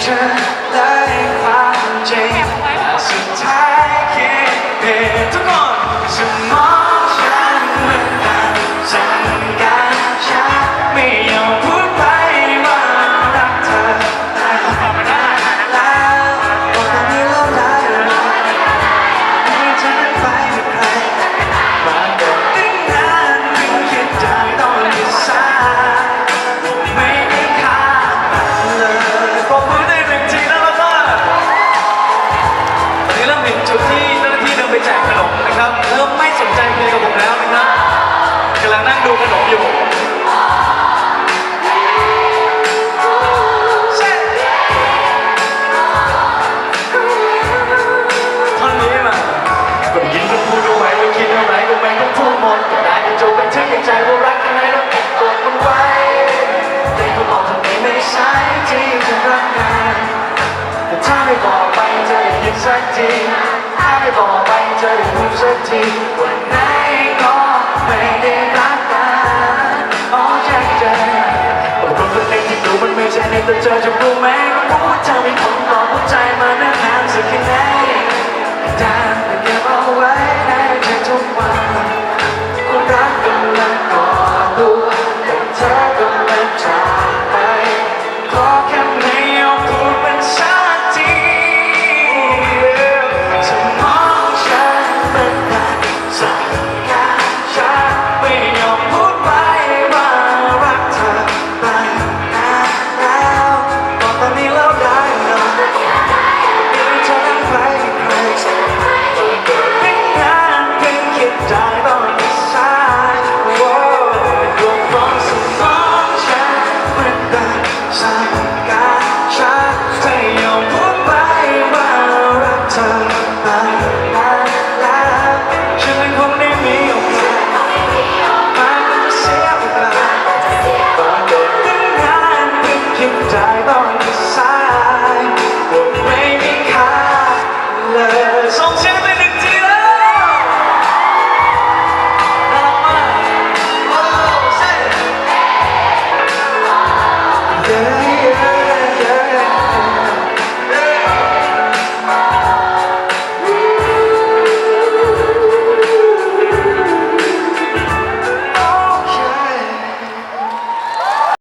บีบ จุดที่เจ้าหน้าที่เดินไปแจกขนมนะครับเริ่มไม่สนใจเพลงกับผมแล้วนะครับกำลังนั่งดูขนมอยู่ท่อนนี้มาก็ยินมันพูดเอาไว้ว่าคิดอะไรก็ไม่ต้องพูดหมดก็ได้แต่จงเป็นถึงในใจว่ารักยังไงแล้วเก็บกดมันไว้แต่ก็บอกทำไมไม่ใช่ที่จะรักกันแต่ถ้าไม่บอกไปจะได้ยินสักที ให้บอกไปเธอได้รู้สักทีวันไหนก็ไม่ได้รักกันออกจาจอกคนคนหนึ่งที่ดูมันไม่ใช่ในตัวเธอจะรู้ไหมว่าหัวใจมีคนต่อหัวใจมานานสักแค่ไหนแต่ก็เอาไว้ในใทุกวัน